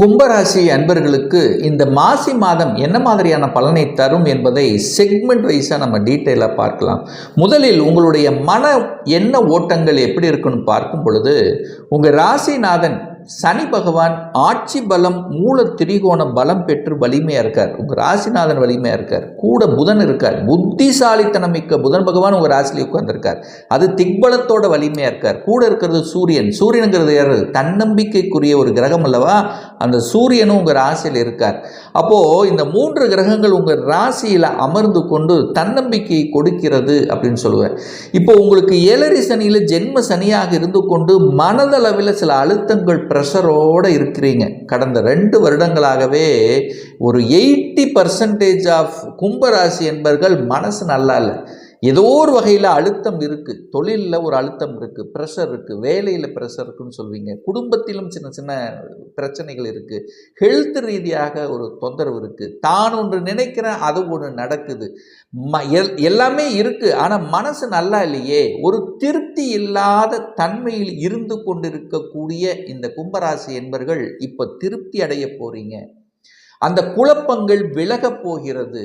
கும்பராசி அன்பர்களுக்கு இந்த மாசி மாதம் என்ன மாதிரியான பலனை தரும் என்பதை செக்மெண்ட் வைஸாக நம்ம டீட்டெயிலாக பார்க்கலாம். முதலில் உங்களுடைய மன எண்ண ஓட்டங்கள் எப்படி இருக்குன்னு பார்க்கும் பொழுது உங்கள் ராசிநாதன் சனி பகவான் ஆட்சி பலம் மூல திரிகோண பலம் பெற்று வலிமையாக இருக்கார். உங்கள் ராசிநாதன் வலிமையாக இருக்கார். கூட புதன் இருக்கார். புத்திசாலித்தனம் மிக்க புதன் பகவான் உங்கள் ராசியில் உட்கார்ந்துருக்கார். அது திக்பலத்தோட வலிமையாக இருக்கார். கூட இருக்கிறது சூரியன். சூரியனுங்கிறது யார்? தன்னம்பிக்கைக்குரிய ஒரு கிரகம் அல்லவா? அந்த சூரியனும் உங்கள் ராசியில் இருக்கார். அப்போது இந்த மூன்று கிரகங்கள் உங்கள் ராசியில் அமர்ந்து கொண்டு தன்னம்பிக்கையை கொடுக்கிறது அப்படின்னு சொல்லுவேன் இப்போ உங்களுக்கு ஏழரை சனியில் ஜென்ம சனியாக இருந்து கொண்டு மனதளவில் சில அழுத்தங்கள் ப்ரெஷரோடு இருக்கிறீங்க. கடந்த ரெண்டு வருடங்களாகவே ஒரு எயிட்டி பர்சன்டேஜ் ஆஃப் கும்பராசி என்பர்கள் மனசு நல்லா இல்லை. ஏதோ ஒரு வகையில் அழுத்தம் இருக்குது தொழிலில் ஒரு அழுத்தம் இருக்குது ப்ரெஷர் இருக்குது வேலையில் ப்ரெஷர் இருக்குன்னு சொல்வீங்க. குடும்பத்திலும் சின்ன சின்ன பிரச்சனைகள் இருக்குது ஹெல்த் ரீதியாக ஒரு தொந்தரவு இருக்குது தான் ஒன்று நினைக்கிறேன் அது ஒன்று நடக்குது. ம எல் எல்லாமே இருக்குது ஆனால் மனசு நல்லா இல்லையே. ஒரு திருப்தி இல்லாத தன்மையில் இருந்து கொண்டிருக்கக்கூடிய இந்த கும்பராசி என்பர்கள் இப்போ திருப்தி அடைய போகிறீங்க அந்த குழப்பங்கள் விலகப் போகிறது.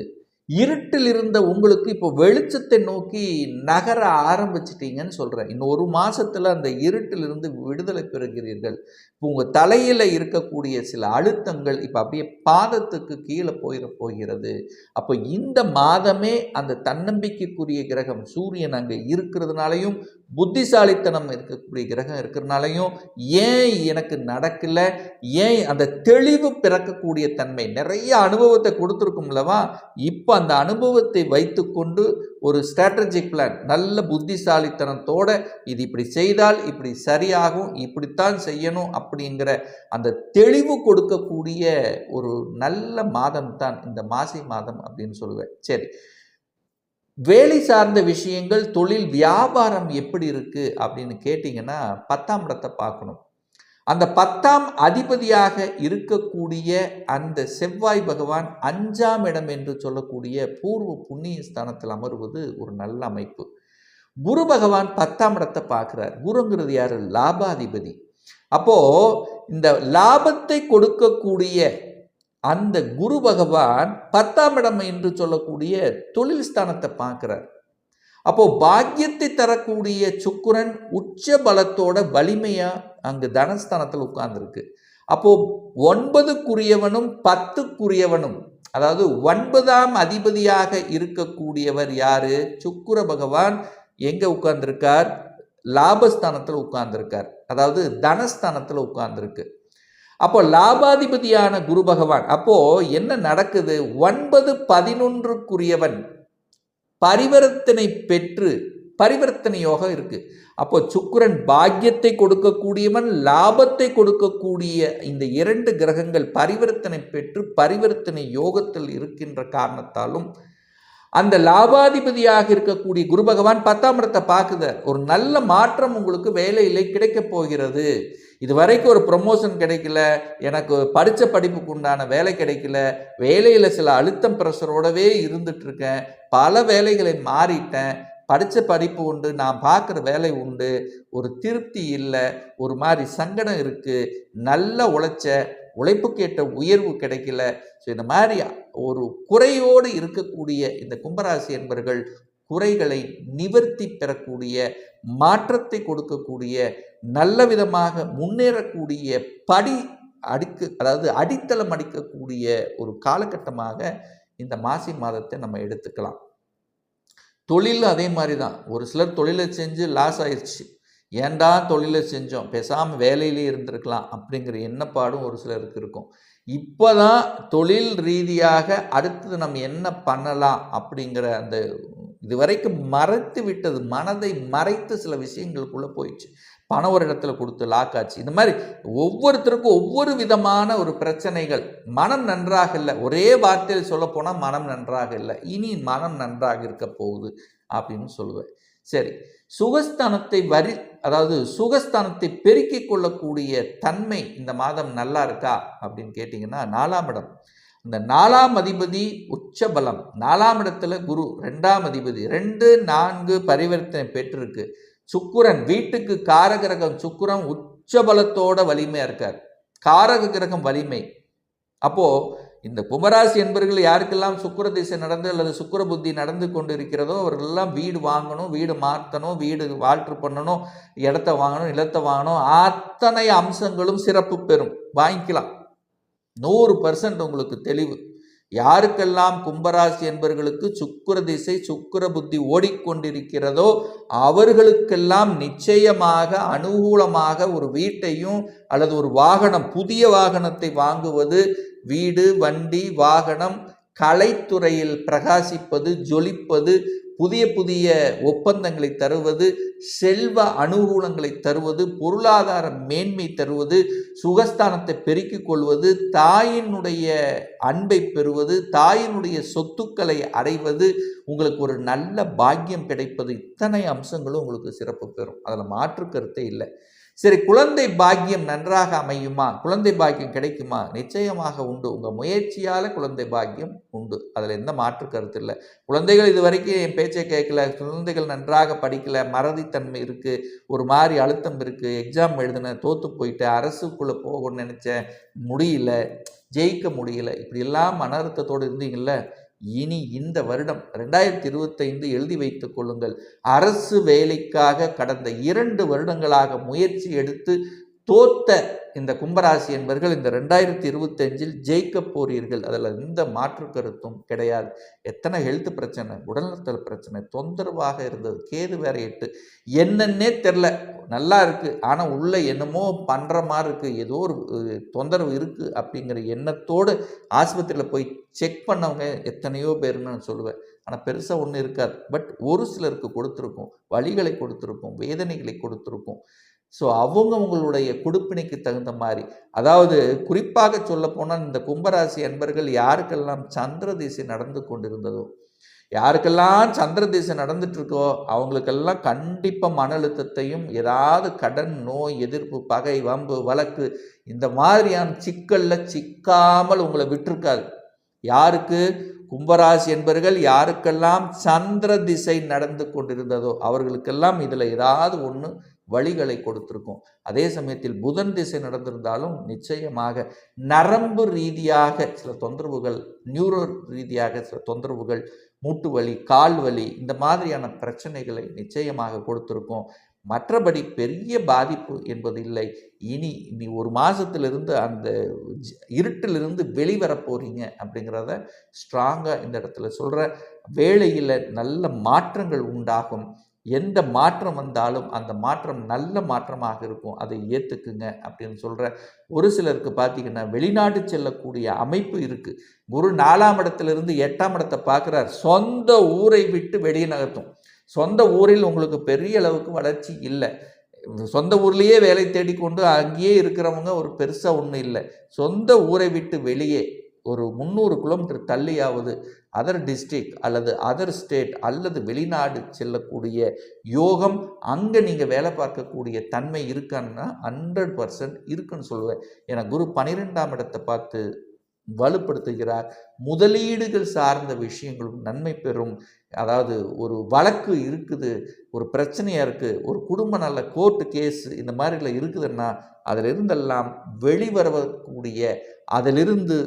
இருட்டில் இருந்த உங்களுக்கு இப்போ வெளிச்சத்தை நோக்கி நகர ஆரம்பிச்சிட்டீங்கன்னு சொல்கிறேன் இன்னும் ஒரு மாதத்தில் அந்த இருட்டிலிருந்து விடுதலை பெறுகிறீர்கள். இப்போ உங்கள் தலையில் இருக்கக்கூடிய சில அழுத்தங்கள் இப்போ அப்படியே பாதத்துக்கு கீழே போயிட போகிறது. அப்போ இந்த மாதமே அந்த தன்னம்பிக்கைக்குரிய கிரகம் சூரியன் அங்கே இருக்கிறதுனாலையும் புத்திசாலித்தனம் இருக்கக்கூடிய கிரகம் இருக்கிறனாலையும் ஏன் எனக்கு நடக்கலை? ஏன் அந்த தெளிவு பிறக்கக்கூடிய தன்மை? நிறைய அனுபவத்தை கொடுத்துருக்கும்லவா இப்போ அந்த அனுபவத்தை வைத்துக்கொண்டு ஒரு ஸ்ட்ராட்டஜிக் பிளான் நல்ல புத்திசாலித்தனத்தோட இது இப்படி செய்தால் இப்படி சரியாகும் இப்படித்தான் செய்யணும் அப்படிங்கிற அந்த தெளிவு கொடுக்கக்கூடிய ஒரு நல்ல மாதம் தான் இந்த மாசி மாதம் அப்படின்னு சொல்லுவேன். சரி. வேலை சார்ந்த விஷயங்கள் தொழில் வியாபாரம் எப்படி இருக்குது அப்படின்னு கேட்டிங்கன்னா பத்தாம் இடத்தை பார்க்கணும். அந்த பத்தாம் அதிபதியாக இருக்கக்கூடிய அந்த செவ்வாய் பகவான் அஞ்சாம் இடம் என்று சொல்லக்கூடிய பூர்வ புண்ணிய ஸ்தானத்தில் அமர்வது ஒரு நல்ல அமைப்பு. குரு பகவான் பத்தாம் இடத்தை பார்க்குறார். குருங்கிறது யார்? லாபாதிபதி. அப்போது இந்த லாபத்தை கொடுக்கக்கூடிய அந்த குரு பகவான் பத்தாம் இடம் என்று சொல்லக்கூடிய தொழில் ஸ்தானத்தை பார்க்குறார். அப்போ பாக்கியத்தை தரக்கூடிய சுக்குரன் உச்ச பலத்தோட வலிமையாக அங்கு தனஸ்தானத்தில் உட்கார்ந்துருக்கு. அப்போ ஒன்பதுக்குரியவனும் பத்துக்குரியவனும் அதாவது ஒன்பதாம் அதிபதியாக இருக்கக்கூடியவர் யாரு? சுக்குர பகவான் எங்கே உட்கார்ந்துருக்கார்? லாபஸ்தானத்தில் உட்கார்ந்துருக்கார். அதாவது தனஸ்தானத்தில் உட்கார்ந்துருக்கு. அப்போ லாபாதிபதியான குரு பகவான் அப்போ என்ன நடக்குது? ஒன்பது பதினொன்றுக்குரியவன் பரிவர்த்தனை பெற்று பரிவர்த்தனை யோகம் இருக்கு. அப்போ சுக்கிரன் பாக்கியத்தை கொடுக்கக்கூடியவன் லாபத்தை கொடுக்கக்கூடிய இந்த இரண்டு கிரகங்கள் பரிவர்த்தனை பெற்று பரிவர்த்தனை யோகத்தில் இருக்கின்ற காரணத்தாலும் அந்த லாபாதிபதியாக இருக்கக்கூடிய குரு பகவான் பத்தாம் இடத்தை பார்க்குத ஒரு நல்ல மாற்றம் உங்களுக்கு வேலையில் கிடைக்கப் போகிறது. இது வரைக்கும் ஒரு ப்ரொமோஷன் கிடைக்கல. எனக்கு படித்த படிப்புக்கு உண்டான வேலை கிடைக்கல. வேலையில் சில அழுத்தம் ப்ரெஷரோடவே இருந்துகிட்ருக்கேன் பல வேலைகளை மாறிட்டேன். படித்த படிப்பு உண்டு நான் பார்க்குற வேலை உண்டு. ஒரு திருப்தி இல்லை. ஒரு மாதிரி சங்கடம் இருக்குது நல்ல உழைச்ச உழைப்புக்கேற்ற உயர்வு கிடைக்கல. ஸோ இந்த மாதிரி ஒரு குறையோடு இருக்கக்கூடிய இந்த கும்பராசி என்பர்கள் குறைகளை நிவர்த்தி பெறக்கூடிய மாற்றத்தை கொடுக்கக்கூடிய நல்ல விதமாக முன்னேறக்கூடிய படி அடிக்கு அதாவது அடித்தளம் அடிக்கக்கூடிய ஒரு காலகட்டமாக இந்த மாசி மாதத்தை நம்ம எடுத்துக்கலாம். தொழில் அதே மாதிரி தான். ஒரு சிலர் தொழிலை செஞ்சு லாஸ் ஆயிடுச்சு ஏண்டா தொழிலை செஞ்சோம்? பேசாமல் வேலையிலே இருந்திருக்கலாம் அப்படிங்கிற எண்ணப்பாடும் ஒரு சிலருக்கு இருக்கும். இப்போ தான் தொழில் ரீதியாக அடுத்தது நம்ம என்ன பண்ணலாம் அப்படிங்கிற அந்த இதுவரைக்கும் மறைத்து விட்டது மனதை மறைத்து சில விஷயங்களுக்குள்ளே போயிடுச்சு. பணம் ஒரு இடத்துல கொடுத்து லாக் ஆச்சு. இந்த மாதிரி ஒவ்வொருத்தருக்கும் ஒவ்வொரு விதமான ஒரு பிரச்சனைகள். மனம் நன்றாக இல்லை. ஒரே வார்த்தையில் சொல்லப்போனால் மனம் நன்றாக இல்லை. இனி மனம் நன்றாக இருக்க போகுது அப்படின்னு சொல்லுவேன். சரி. சுகஸ்தானத்தை வரி அதாவது சுகஸ்தானத்தை பெருக்கிக் கொள்ளக்கூடிய தன்மை இந்த மாதம் நல்லா இருக்கா அப்படின்னு கேட்டிங்கன்னா நாலாம் இடம். இந்த நாலாம் அதிபதி உச்ச பலம் நாலாம் இடத்துல குரு ரெண்டாம் அதிபதி. ரெண்டு நான்கு பரிவர்த்தனை பெற்றிருக்கு. சுக்குரன் வீட்டுக்கு காரகிரகம் சுக்குரன் உச்ச பலத்தோட வலிமையாக இருக்கார். காரக கிரகம் வலிமை. அப்போது இந்த கும்பராசி என்பவர்கள் யாருக்கெல்லாம் சுக்கிர திசை நடந்து அல்லது சுக்கிர புத்தி நடந்து கொண்டு இருக்கிறதோ அவர்களெல்லாம் வீடு வாங்கணும் வீடு மாற்றணும் வீடு வால்ட்ரு பண்ணணும் இடத்த வாங்கணும் நிலத்தை வாங்கணும். அத்தனை அம்சங்களும் சிறப்பு பெறும். வாங்கிக்கலாம். நூறு பர்சன்ட் உங்களுக்கு தெளிவு. யாருக்கெல்லாம் கும்பராசி என்பர்களுக்கு சுக்கிர திசை சுக்கிர புத்தி ஓடிக்கொண்டிருக்கிறதோ அவர்களுக்கெல்லாம் நிச்சயமாக அனுகூலமாக ஒரு வீட்டையும் அல்லது ஒரு வாகனம் புதிய வாகனத்தை வாங்குவது வீடு வண்டி வாகனம் கலைத்துறையில் பிரகாசிப்பது ஜொலிப்பது புதிய புதிய ஒப்பந்தங்களை தருவது செல்வ அனுகூலங்களை தருவது பொருளாதார மேன்மை தருவது சுகஸ்தானத்தை பெருக்கிக் கொள்வது தாயினுடைய அன்பை பெறுவது தாயினுடைய சொத்துக்களை அடைவது உங்களுக்கு ஒரு நல்ல பாக்கியம் கிடைப்பது இத்தனை அம்சங்களும் உங்களுக்கு சிறப்பு பெறும். அதில் மாற்று கருத்தே இல்லை. சரி குழந்தை பாக்கியம் நன்றாக அமையுமா? குழந்தை பாக்கியம் கிடைக்குமா? நிச்சயமாக உண்டு. உங்கள் முயற்சியால் குழந்தை பாக்கியம் உண்டு. அதில் எந்த மாற்று கருத்து இல்லை. குழந்தைகள் இது வரைக்கும் என் பேச்சை கேட்கல. குழந்தைகள் நன்றாக படிக்கல. மறதித்தன்மை இருக்குது ஒரு மாதிரி அழுத்தம் இருக்குது எக்ஸாம் எழுதின தோற்று போயிட்டேன். அரசுக்குள்ளே போகணும்னு நினச்சேன். முடியல. ஜெயிக்க முடியல. இப்படியெல்லாம் மன அழுத்தத்தோடு இருந்தீங்கல்ல? இனி இந்த வருடம் ரெண்டாயிரத்தி இருபத்தைந்து எழுதி வைத்துக் கொள்ளுங்கள். அரசு வேலைக்காக கடந்த இரண்டு வருடங்களாக முயற்சி எடுத்து தோத்த இந்த கும்பராசி என்பவர்கள் இந்த ரெண்டாயிரத்தி இருபத்தஞ்சில் ஜெயிக்க போறீர்கள். அதில் எந்த மாற்று கருத்தும் கிடையாது. எத்தனை ஹெல்த் பிரச்சனை உடல்நலத்தில் பிரச்சனை தொந்தரவாக இருந்தது கேது வேற எட்டு என்னன்னே தெரில நல்லா இருக்குது ஆனால் உள்ள என்னமோ பண்ணுற மாதிரி இருக்குது ஏதோ ஒரு தொந்தரவு இருக்குது அப்படிங்கிற எண்ணத்தோடு ஆஸ்பத்திரியில் போய் செக் பண்ணவங்க எத்தனையோ பேர்னு நான் சொல்லுவேன். ஆனால் பெருசாக ஒன்றும் இருக்காது. பட் ஒரு சிலருக்கு கொடுத்துருக்கும். வழிகளை கொடுத்துருக்கும். வேதனைகளை கொடுத்துருக்கும். ஸோ அவங்கவுங்களுடைய கொடுப்பினைக்கு தகுந்த மாதிரி. அதாவது குறிப்பாக சொல்ல போனால் இந்த கும்பராசி அன்பர்கள் யாருக்கெல்லாம் சந்திர திசை நடந்து கொண்டிருந்ததோ யாருக்கெல்லாம் சந்திர திசை நடந்துட்டுருக்கோ அவங்களுக்கெல்லாம் கண்டிப்பாக மன அழுத்தத்தையும் ஏதாவது கடன் நோய் எதிர்ப்பு பகை வம்பு வழக்கு இந்த மாதிரியான சிக்கலில் சிக்காமல் உங்களை விட்டுருக்காது. யாருக்கு? கும்பராசி என்பர்கள் யாருக்கெல்லாம் சந்திர திசை நடந்து கொண்டிருந்ததோ அவர்களுக்கெல்லாம் இதில் ஏதாவது ஒன்று வழிகளை கொடுத்துருக்கும். அதே சமயத்தில் புதன் திசை நடந்திருந்தாலும் நிச்சயமாக நரம்பு ரீதியாக சில தொந்தரவுகள் நியூரோ ரீதியாக சில தொந்தரவுகள் மூட்டு வலி கால் வலி இந்த மாதிரியான பிரச்சனைகளை நிச்சயமாக கொடுத்துருக்கோம். மற்றபடி பெரிய பாதிப்பு என்பது இல்லை இனி நீ ஒரு மாதத்திலிருந்து அந்த இருட்டிலிருந்து வெளிவர போகிறீங்க அப்படிங்கிறத ஸ்ட்ராங்காக இந்த இடத்துல சொல்கிற வேலையில் நல்ல மாற்றங்கள் உண்டாகும். எந்த மாற்றம் வந்தாலும் அந்த மாற்றம் நல்ல மாற்றமாக இருக்கும். அதை ஏற்றுக்குங்க அப்படின்னு சொல்கிற ஒரு சிலருக்கு பார்த்தீங்கன்னா வெளிநாட்டு செல்லக்கூடிய அமைப்பு இருக்குது குரு நாலாம் இடத்துலேருந்து எட்டாம் இடத்தை பார்க்குறார் சொந்த ஊரை விட்டு வெளியே நகர்த்தும். சொந்த ஊரில் உங்களுக்கு பெரிய அளவுக்கு வளர்ச்சி இல்லை. சொந்த ஊர்லேயே வேலை தேடிக்கொண்டு அங்கேயே இருக்கிறவங்க ஒரு பெருசாக ஒன்றும் இல்லை. சொந்த ஊரை விட்டு வெளியே ஒரு முந்நூறு கிலோமீட்டர் தள்ளியாவது அதர் டிஸ்ட்ரிக் அல்லது அதர் ஸ்டேட் அல்லது வெளிநாடு செல்லக்கூடிய யோகம் அங்கே நீங்கள் வேலை பார்க்கக்கூடிய தன்மை இருக்கான்னா ஹண்ட்ரட் பர்சன்ட் இருக்குன்னு சொல்லுவேன். ஏன்னா குரு பன்னிரெண்டாம் இடத்தை பார்த்து வலுப்படுத்துகிறார். முதலீடுகள் சார்ந்த விஷயங்களும் நன்மை பெறும். அதாவது ஒரு வழக்கு இருக்குது ஒரு பிரச்சனையாக இருக்குது ஒரு குடும்ப நல்ல கோர்ட்டு கேஸ் இந்த மாதிரிலாம் இருக்குதுன்னா அதிலிருந்தெல்லாம் வெளிவரக்கூடிய அதிலிருந்து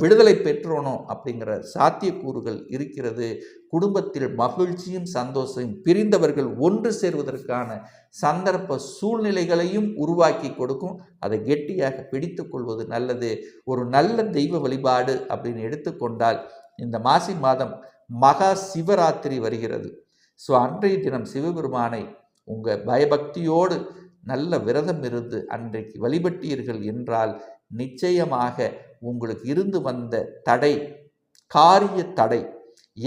விடுதலை பெற்றோனோ அப்படிங்கிற சாத்தியக்கூறுகள் இருக்கிறது. குடும்பத்தில் மகிழ்ச்சியும் சந்தோஷம் பிரிந்தவர்கள் ஒன்று சேர்வதற்கான சந்தர்ப்ப சூழ்நிலைகளையும் உருவாக்கி கொடுக்கும். அதை கெட்டியாக பிடித்து கொள்வது நல்லது. ஒரு நல்ல தெய்வ வழிபாடு அப்படின்னு எடுத்து எடுத்துக்கொண்டால் இந்த மாசி மாதம் மகா சிவராத்திரி வருகிறது. ஸோ அன்றைய தினம் சிவபெருமானை உங்கள் பயபக்தியோடு நல்ல விரதம் இருந்து அன்றைக்கு வழிபட்டீர்கள் என்றால் நிச்சயமாக உங்களுக்கு இருந்து வந்த தடை காரிய தடை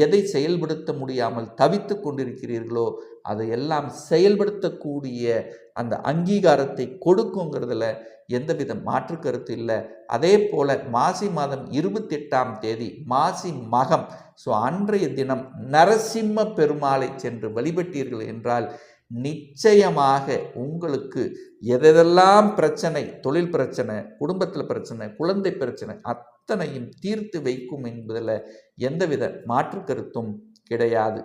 எதை செயல்படுத்த முடியாமல் தவித்து கொண்டிருக்கிறீர்களோ அதையெல்லாம் செயல்படுத்தக்கூடிய அந்த அங்கீகாரத்தை கொடுக்குங்கிறதுல எந்தவித மாற்று கருத்து இல்லை. அதே போல மாசி மாதம் இருபத்தி எட்டாம் தேதி மாசி மகம். ஸோ அன்றைய தினம் நரசிம்ம பெருமாளை சென்று வழிபட்டீர்கள் என்றால் நிச்சயமாக உங்களுக்கு எதெல்லாம் பிரச்சனை தொழில் பிரச்சனை குடும்பத்தில் பிரச்சனை குழந்தை பிரச்சனை அத்தனையும் தீர்த்து வைக்கும் என்பதில் எந்தவித மாற்று கருத்தும் கிடையாது.